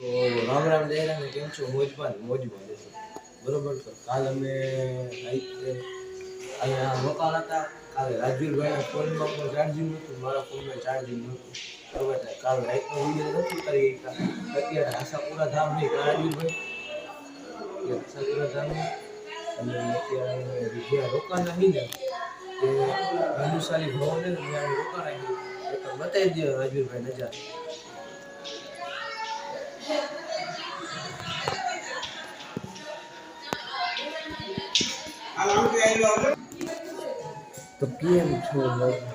તો રામ રામ મોજમાં કાલ અમે અહીંયા રોકાણ હતા. કાલે રાજવીરભાઈના પણ ચાર્જિંગ નહોતું મારા ફોનમાં ચાર્જિંગ નહોતું કાલ રાતનો વીડિયો નથી અત્યારે આશાપુરા ધામ નહીં રાજવીરભાઈ આશાપુરા ધામ અને અત્યારે જ્યાં રોકાણ ભાનુશાલી ભવન રોકાણ આવી નજારો. તો કેમ છો?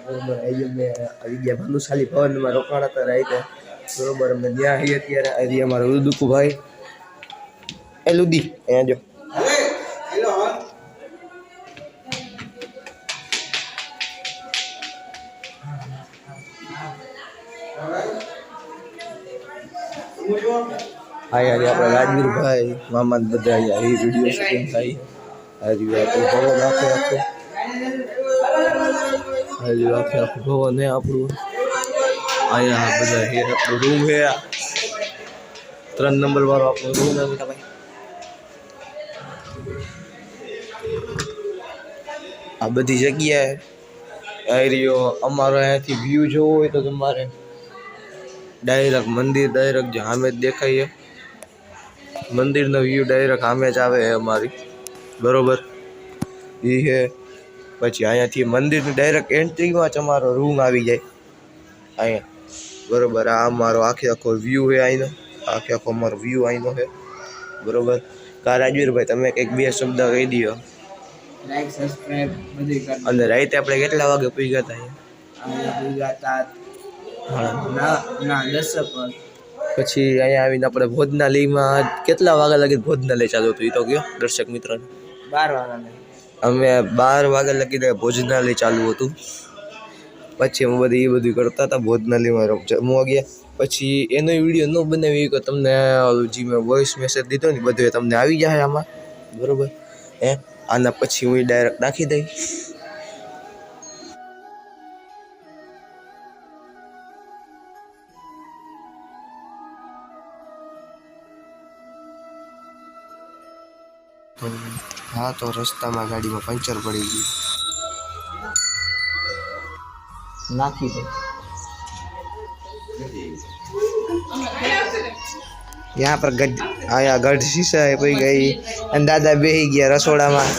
બરોબર, આજે અમે આવી ગયા ભાનુશાલી ભવનમાં રોકાણ હતા રાઈતે બરોબર, અમે ત્યાં આવીએ ત્યારે આજે અમારા ઉદુકુભાઈ એ લુદી, અહીંયા જો. આયા આજે આપણે રાજવીરભાઈ મામા ને બધા અહીંયા એ વીડિયો શૂટિંગ થાય આજે આપણું ભવન આખે આખું આજે આખે આખું ભવન હે આપણું અહીંયા બધા હે આપણું રૂમ હે ત્રણ નંબર વાળો આપણો રૂમ હે મોટા ભાઈ આ બધી જગ્યાએ આ રહ્યો અમારો અહીંયાથી વ્યૂ જોવો હોય તો તમારે ડાયરેક્ટ મંદિર ડાયરેક્ટ જે સામે જ દેખાય છે મંદિરનો વ્યૂ ડાયરેક્ટ સામે જ આવે છે અમારી. બરોબર? એ છે. પછી અહીંયાથી મંદિરની ડાયરેક્ટ એન્ટ્રીમાં જ અમારો રૂમ આવી જાય. અહીંયા. બરોબર? આ અમારો આખે આખો વ્યૂ છે અહીંનો. આખે આખો અમારો વ્યૂ અહીંનો છે. બરોબર? કા રાજવીરભાઈ તમે કંઈક બે શબ્દ કહી દો લાઈક સબસ્ક્રાઇબ બધું કરી અને રાઈતે આપણે કેટલા વાગે પહોંચ્યા હતા અહીંયા? અમે ગુજરાતા હા. ના ના દસ પર પછી અહીંયા આવીને આપણે ભોજનાલયમાં કેટલા વાગ્યા લગી ભોજનાલય ચાલુ હતું એ તો કયો દર્શક મિત્રોને? બાર વાગ્યા અમે બાર વાગ્યા લગી ભોજનાલય ચાલુ હતું. પછી અમે બધી એ બધું કરતા હતા ભોજનાલયમાં જમવા ગયા પછી એનો વીડિયો ન બનાવી કે તમને જે મેં વોઇસ મેસેજ દીધો ને બધું એ તમને આવી જાય આમાં બરોબર? હે? આના પછી હું ડાયરેક્ટ નાખી દઈ હા તો રસ્તામાં ગાડીમાં પંચર પડી ગયું નાખી દો यहाँ पर गड आया गढ़ शीशा है कोई गई અને દાદા બેહી ગયા રસોડામાં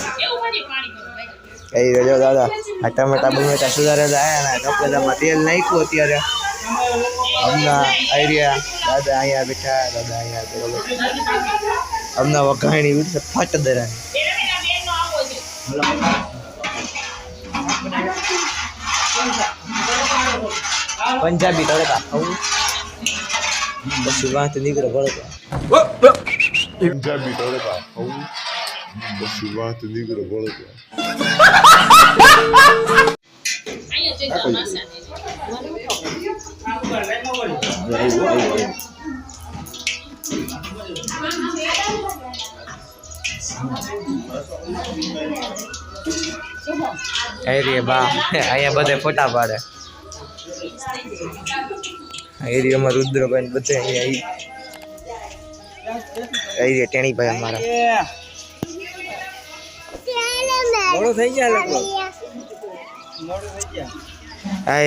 કઈ રહ્યો દાદા આ ટમેટા બમેટા સુધારેલા આયા ને કપડામાં તેલ નાખ્યું અત્યારે હમણાં આવી રહ્યા દાદા અહીંયા બેઠા દાદા અહીંયા બરોબર હમણાં વઘાણી ઉઠશે ફટ દરાની પંજાબી તડકા ખાવું પછી વાત નીકળે ભળકા પંજાબી તડકા ખાવું પછી વાત નીકળે વળગા એરી બા. અહીંયા બધે ફોટા પાડે. એરિયામાં રુદ્રભાઈ બધે અહીંયા એરિયા ટેણીભાઈ અમારા. મોડું થઈ ગયા લોકો? મોડું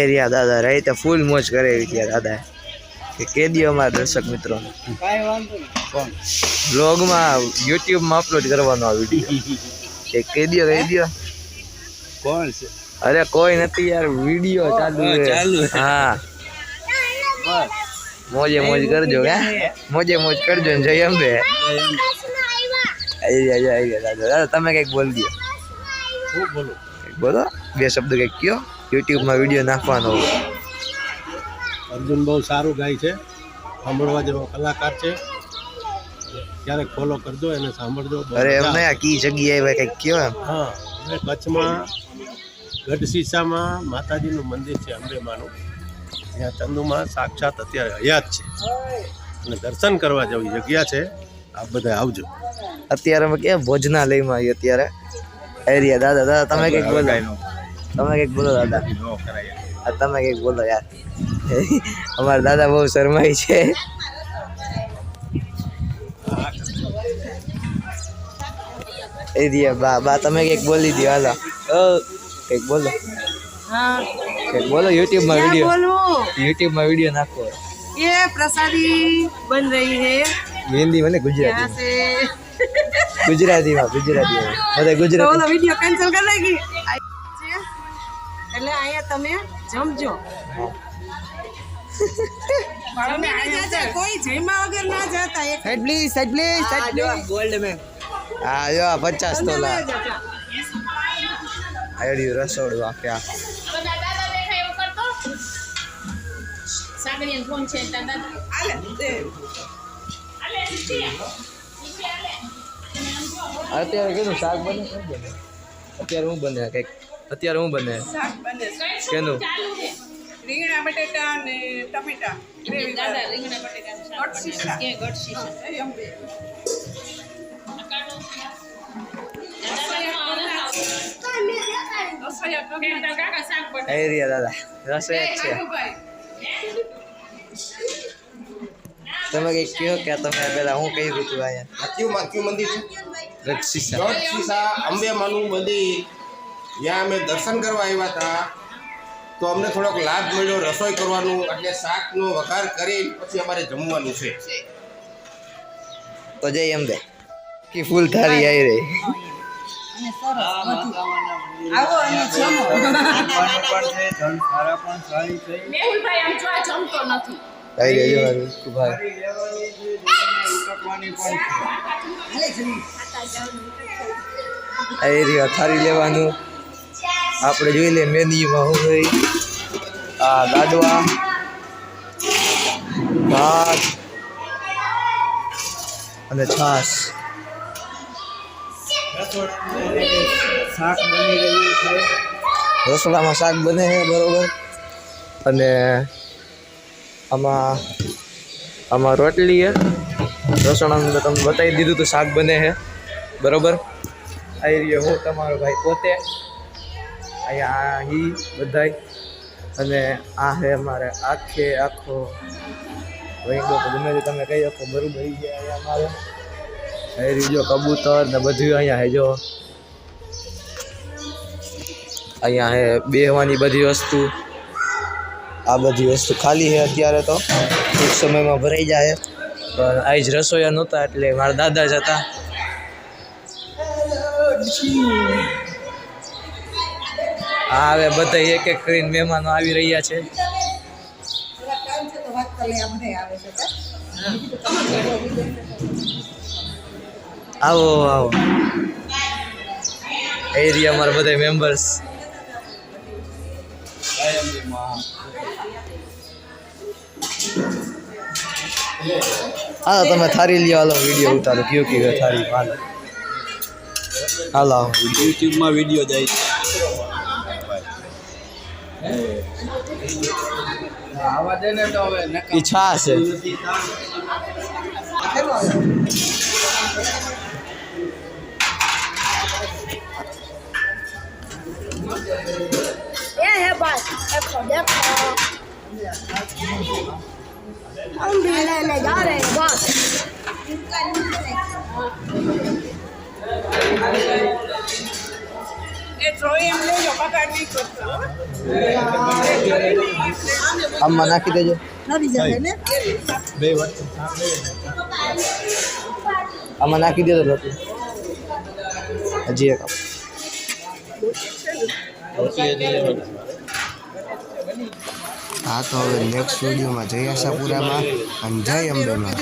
એરિયા દાદા રાતે ફૂલ મોજ કરે એવી ત્યાં દાદા કે કે દિયો અમારા દર્શક મિત્રો બ્લોગમાં યુટ્યુબમાં અપલોડ કરવાનો આ વીડિયો કે કે દિયો, કહી દિયો. કોણ છે? અરે કોઈ નથી યાર વીડિયો ચાલુ છે. ચાલુ હા. બસ. મોજે મોજ કરજો હે? મોજે મોજ કરજો ને જય અંબે. આઈ ગયા આઈ દાદા દાદા તમે કંઈક બોલ દો શું બોલું? કંઈક બોલો. બે શબ્દ કંઈક કયો. યુટ્યુબમાં વીડિયો નાખવાનો હોય. અર્જુન બહુ સારું ગાય છે. સાંભળવા જેવો કલાકાર છે. ક્યારેક ફોલો કરજો એને સાંભળજો. અરે એમ નહીં આ કી જગ્યાએ કંઈક કંઈક કયો એમ. હા કચ્છમાં ગઢશીશામાં માતાજીનું મંદિર છે અંબેમાનું. ત્યાં ચંદુમાં સાક્ષાત અત્યારે હયાત છે. અને દર્શન કરવા જેવી જગ્યા છે. આપ બધા આવજો. અત્યારે અમે ક્યાં ભોજનાલયમાં આવીએ અત્યારે? એરિયા દાદા દાદા તમે કંઈક બોલો. તમે કંઈક બોલો દાદા. આ તમે કંઈક બોલો યાર. અમારા દાદા બહુ શરમાય છે. એરિયા બા બા તમે કંઈક બોલી દો હાલો. ઓ કંઈક બોલો हाँ કંઈક બોલો યુટ્યુબમાં क्या વિડીયો बोलूं યુટ્યુબમાં વિડીયો નાખો ये प्रसादी बन रही है હિન્દીમાં ને यहाँ ગુજરાતી से ગુજરાતીમાં ગુજરાતીમાં બધા તો ગુજરાતી ઓલો વિડીયો કેન્સલ કરી નાખી એટલે અહીંયા તમે જમજો તમે અહીંયા જાતા, કોઈ જમ્યા વગર ના જતા એક side please side please side gold man હા જો આ પચાસ તોલા આયડી રસોડું આખે આ. સાગરીયન ફોન છે અત્યારે કીધું શાક બને અત્યારે હું બને કંઈક? અત્યારે હું બને? કેનું? રીંગણા બટેટા ને ટમેટા. રીંગણા કે ગળશી બનાવ્યું. એરિયા દાદા રસોઈ જ છે તમે કંઈક કહો કે તમે પેલા હું કહી દીધું અહીંયા કયું માં કયું મંદિર છે રક્ષિસા સીસા અંબે માનું મંદિર ત્યાં અમે દર્શન કરવા આવ્યા હતા તો અમને થોડોક લાભ મળ્યો રસોઈ કરવાનું એટલે શાકનો વઘાર કરી પછી અમારે જમવાનું છે તો જય અંબે કે ફૂલ થારી આવી રહી આવો અને જમો. મેહુલભાઈ આમ જો આ જમતો નથી. રહી જોવાનું ભાઈ? આવી રહ્યો થારી લેવાનું. આપણે જોઈ લે મેન્યુમાં હું હોય આ લાડવા ભાત. અને છાશ. રસોડામાં શાક બને છે, બરાબર. અને આમાં આમાં રોટલી છે. રસોડામાં તમને બતાવી દીધું તો શાક બને છે, બરોબર. આવી રહ્યો હું તમારો ભાઈ પોતે. અહીંયા હી બધાય. અને આ છે અમારે આખે આખો વહીગો તો ગમે તે તમે કહી શકો, બરોબર અહીંયા અમારે. આવી રહ્યો કબૂતર ને બધું અહીંયા છે જો. અહીંયા હે, બેહવાની બધી વસ્તુ. આ બધી વસ્તુ ખાલી છે અત્યારે તો. ટૂંક સમયમાં ભરાઈ જાય. પણ આજ રસોઈયા નહોતા એટલે મારા દાદા જ હતા. આ હવે બધા એક એક કરીને મહેમાનો આવી રહ્યા છે. આવો આવો. એરિયા અમારા બધા મેમ્બર્સ હા તમે થારી લ્યો હાલો વીડિયો ઉતારો. કયો કયો થારી? હાલો. હાલો યુટ્યુબમાં વીડિયો જાય છે. ઈચ્છા છે. Yeah, yeah, but I forget. हम भी लेने जा रहे हैं बस हम मना की देजो हम मना की दे दो हजी एक હા તો હવે નેક્સ્ટ વિડીયોમાં જય આશાપુરામાં અને જય અંબેમાં.